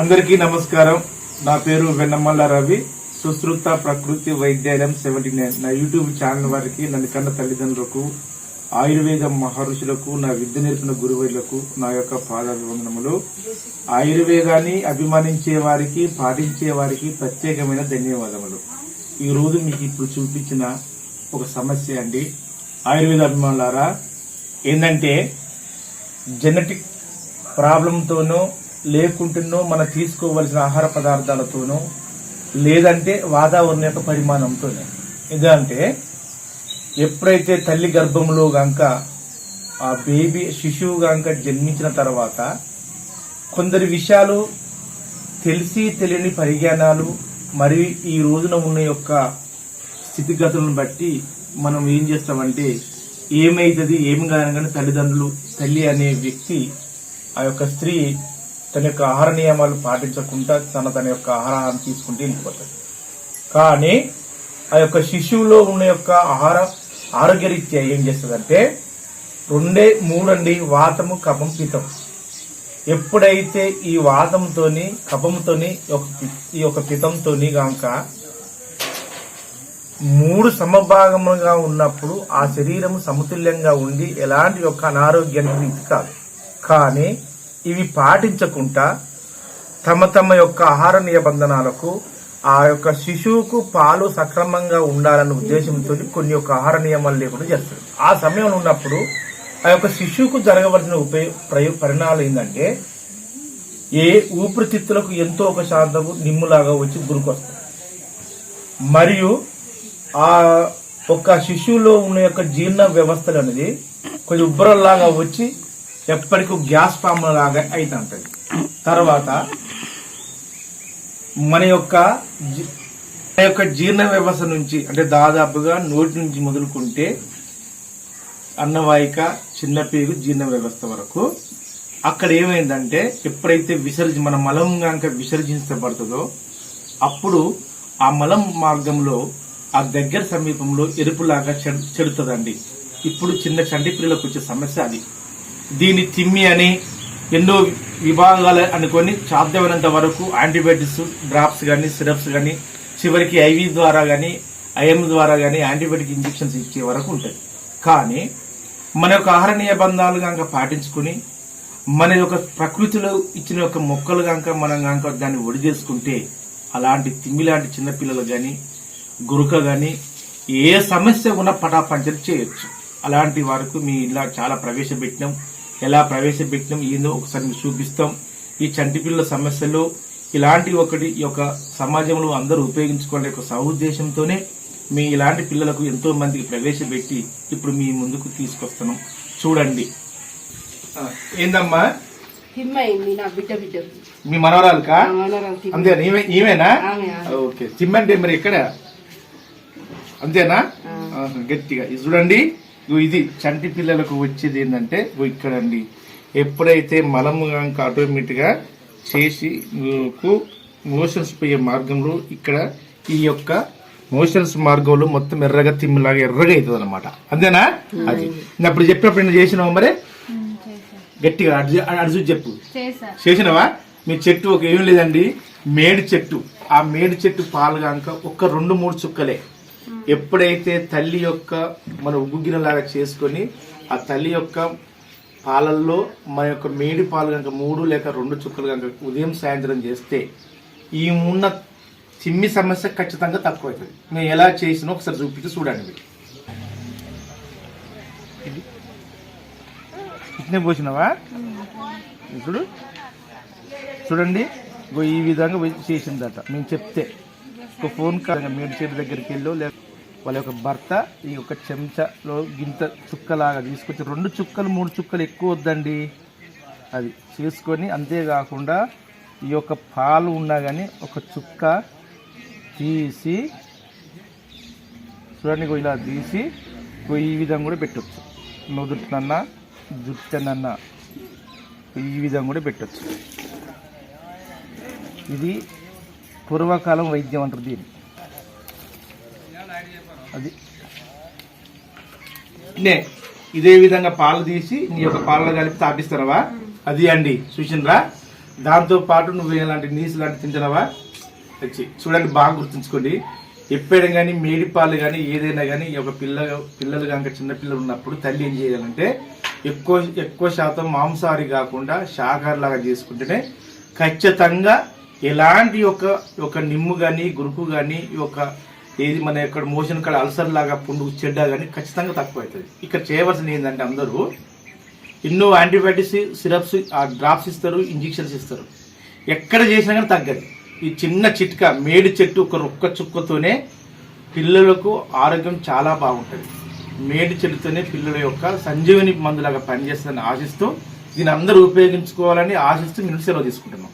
అందరికీ నమస్కారం. నా పేరు వెన్నమల్ల రవి. సుశ్రుత ప్రకృతి వైద్యాలయం సెవెంటీ నైన్ నా యూట్యూబ్ ఛానల్ వారికి నన్ను కన్న తల్లిదండ్రులకు ఆయుర్వేద మహర్షులకు నా విద్య నేర్పిన గురువులకు నా యొక్క పాదాభివందనములు. ఆయుర్వేదాన్ని అభిమానించే వారికి పాటించే వారికి ప్రత్యేకమైన ధన్యవాదములు. ఈ రోజు మీకు ఇప్పుడు చూపించిన ఒక సమస్య అండి. ఆయుర్వేద అభిమానులారా ఏంటంటే జెనెటిక్ ప్రాబ్లంతోనూ లేకుంటున్నో మనం తీసుకోవలసిన ఆహార పదార్థాలతోనో లేదంటే వాతావరణం యొక్క పరిమాణంతోనే. ఎందుకంటే ఎప్పుడైతే తల్లి గర్భంలో గంక ఆ బేబీ శిశువు గంక జన్మించిన తర్వాత కొందరి విషయాలు తెలిసి తెలియని పరిజ్ఞానాలు మరియు ఈ రోజున ఉన్న యొక్క స్థితిగతులను బట్టి మనం ఏం చేస్తామంటే ఏమైతుంది ఏం కానగానే తల్లిదండ్రులు తల్లి అనే వ్యక్తి ఆ యొక్క స్త్రీ తన యొక్క ఆహార నియమాలు పాటించకుండా తన తన యొక్క ఆహారాన్ని తీసుకుంటే వెళ్ళిపోతుంది కానీ ఆ యొక్క శిశువులో ఉన్న యొక్క ఆహార ఆరోగ్యరీత్యా ఏం చేస్తుందంటే రెండే మూడండి వాతము కఫం పితం ఎప్పుడైతే ఈ వాతంతోని కఫంతోని ఒక ఈ యొక్క పితంతోని కనుక మూడు సమభాగముగా ఉన్నప్పుడు ఆ శరీరము సమతుల్యంగా ఉండి ఎలాంటి యొక్క అనారోగ్యానికి కాదు. కానీ ఇవి పాటించకుండా తమ తమ యొక్క ఆహార నిబంధనలకు ఆ యొక్క శిశువుకు పాలు సక్రమంగా ఉండాలన్న ఉద్దేశంతో కొన్ని యొక్క ఆహార నియమాలు లేకుండా చేస్తారు. ఆ సమయంలో ఉన్నప్పుడు ఆ యొక్క శిశువుకు జరగవలసిన ఉపయోగ పరిణామాలు ఏంటంటే ఏ ఊపిరితిత్తులకు ఎంతో ఒక శాంతము నిమ్ములాగా వచ్చి గురికొస్తుంది. మరియు ఆ ఒక శిశువులో ఉన్న యొక్క జీర్ణ వ్యవస్థలు అనేది కొంచెం ఉబ్బరంలాగా వచ్చి ఎప్పటికీ గ్యాస్ ఫామ్ లాగా అవుతుంటది తర్వాత మన యొక్క మన యొక్క జీర్ణ వ్యవస్థ నుంచి అంటే దాదాపుగా నోటి నుంచి మొదలుకుంటే అన్నవాయిక చిన్నపేగు జీర్ణ వ్యవస్థ వరకు. అక్కడ ఏమైందంటే ఎప్పుడైతే విసర్జి మన మలం కనుక విసర్జించబడుతుందో అప్పుడు ఆ మలం మార్గంలో ఆ దగ్గర సమీపంలో ఎరుపులాగా చెడు- చెడుతుందండి. ఇప్పుడు చిన్న చండి పిల్లలకు వచ్చే సమస్య అది. దీని తిమ్మి అని ఎన్నో విభాగాలు అనుకొని సాధ్యమైనంత వరకు యాంటీబయాటిక్స్ డ్రాప్స్ కానీ సిరప్స్ కానీ చివరికి ఐవి ద్వారా కానీ ఐఎం ద్వారా కానీ యాంటీబయాటిక్ ఇంజెక్షన్స్ ఇచ్చే వరకు ఉంటుంది కానీ మన యొక్క ఆహార నిబంధనలు కనుక పాటించుకుని మన యొక్క ప్రకృతిలో ఇచ్చిన యొక్క మొక్కలు కనుక మనం కనుక దాన్ని ఒడి చేసుకుంటే అలాంటి తిమ్మి లాంటి చిన్నపిల్లలు కానీ గురుక కానీ ఏ సమస్య ఉన్న పటాపంచలు చేయొచ్చు. అలాంటి వరకు మీ ఇలా చాలా ప్రవేశపెట్టినాం. ఎలా ప్రవేశపెట్టినాం ఏందో ఒకసారి మీకు చూపిస్తాం. ఈ చంటి పిల్లల సమస్యలు ఇలాంటి ఒకటి యొక్క సమాజంలో అందరూ ఉపయోగించుకునే ఒక సహుద్దేశంతోనే మీ ఇలాంటి పిల్లలకు ఎంతో మందికి ప్రవేశపెట్టి ఇప్పుడు మీ ముందుకు తీసుకొస్తున్నాం. చూడండి. ఏందమ్మా? మీ మనవరాలకా? మనవరాలు తిమ్మ. అంతే ఈమె ఈమెనా? ఆమె, ఆమె. ఓకే. సిమ్మంటే మరి ఎక్కడ? అంతేనా? గట్టిగా. ఇది చూడండి. ఇది చంటి పిల్లలకు వచ్చేది ఏంటంటే ఇక్కడండి. ఎప్పుడైతే మలము కనుక ఆటోమేటిక్గా చేసి మోషన్స్ పోయే మార్గంలో ఇక్కడ ఈ యొక్క మోషన్స్ మార్గంలో మొత్తం ఎర్రగా తిమ్మిలాగా ఎర్రగా అవుతుంది అనమాట అంతేనా? అది. నేను అప్పుడు చెప్పినప్పుడు నేను చేసినావు మరి? గట్టిగా అడు అడుచు చెప్పు. చేసినవా? మీ చెట్టు ఒక ఏం లేదండి మేడి చెట్టు. ఆ మేడి చెట్టు పాలు కనుక ఒక్క రెండు మూడు చుక్కలే. ఎప్పుడైతే తల్లి యొక్క మన ఉగ్గుగినలాగా చేసుకొని ఆ తల్లి యొక్క పాలల్లో మన యొక్క మేడి పాలు కనుక మూడు లేక రెండు చుక్కలు కనుక ఉదయం సాయంత్రం చేస్తే ఈ ఉన్న చిమ్మి సమస్య ఖచ్చితంగా తక్కువ అవుతుంది మేము ఎలా చేసినా ఒకసారి చూపించి చూడండి మీరు. ఇట్నే పోసినావా? ఇప్పుడు చూడండి ఈ విధంగా చేసిందట. మేము చెప్తే ఒక ఫోన్ కాల్ మేడి చేతి దగ్గరికి వెళ్ళు లేక వాళ్ళ యొక్క భర్త ఈ యొక్క చెంచాలో గింత చుక్కలాగా తీసుకొచ్చి రెండు చుక్కలు మూడు చుక్కలు ఎక్కువ వద్దండి. అది చేసుకొని అంతేకాకుండా ఈ యొక్క పాలు ఉన్నా కానీ ఒక చుక్క తీసి చూడండి ఇలా తీసి ఈ విధంగా కూడా పెట్టచ్చు. నుదుటినన్నా జుట్టనన్నా ఈ విధంగా కూడా పెట్టచ్చు. ఇది పూర్వకాలం వైద్యం అంటారు దీన్ని. అది. నే ఇదే విధంగా పాలు తీసి నీ యొక్క పాలలో కలిపి తాపిస్తారవా అది అండి చూసినరా దాంతో పాటు నువ్వు ఎలాంటి నీసు లాంటి తింటావా తెచ్చి. చూడండి బాగా గుర్తుంచుకోండి. ఎప్పుడైనా కానీ మేడి పాలు కానీ ఏదైనా కానీ ఒక పిల్ల పిల్లలు కనుక చిన్నపిల్లలు ఉన్నప్పుడు తల్లి ఏం చేయాలంటే ఎక్కువ ఎక్కువ శాతం మాంసాహారి కాకుండా శాకాహారి లాగా చేసుకుంటేనే ఖచ్చితంగా ఎలాంటి ఒక ఒక నిమ్ము కానీ గురుకు కానీ ఒక ఏది మన ఇక్కడ మోషన్ కాడ అల్సర్ లాగా పుండు చెడ్డ కానీ ఖచ్చితంగా తక్కువ అవుతుంది ఇక్కడ చేయవలసింది ఏంటంటే అందరూ ఎన్నో యాంటీబయాటిక్స్ సిరప్స్ ఆ డ్రాప్స్ ఇస్తారు ఇంజెక్షన్స్ ఇస్తారు. ఎక్కడ చేసినా కానీ తగ్గదు. ఈ చిన్న చిట్కా మేడి చెట్టు ఒక రొక్క చుక్కతోనే పిల్లలకు ఆరోగ్యం చాలా బాగుంటుంది. మేడి చెట్టుతోనే పిల్లల యొక్క సంజీవని మందులాగా పనిచేస్తుందని ఆశిస్తూ దీన్ని అందరూ ఉపయోగించుకోవాలని ఆశిస్తూ నేను సెలవు తీసుకుంటున్నాం.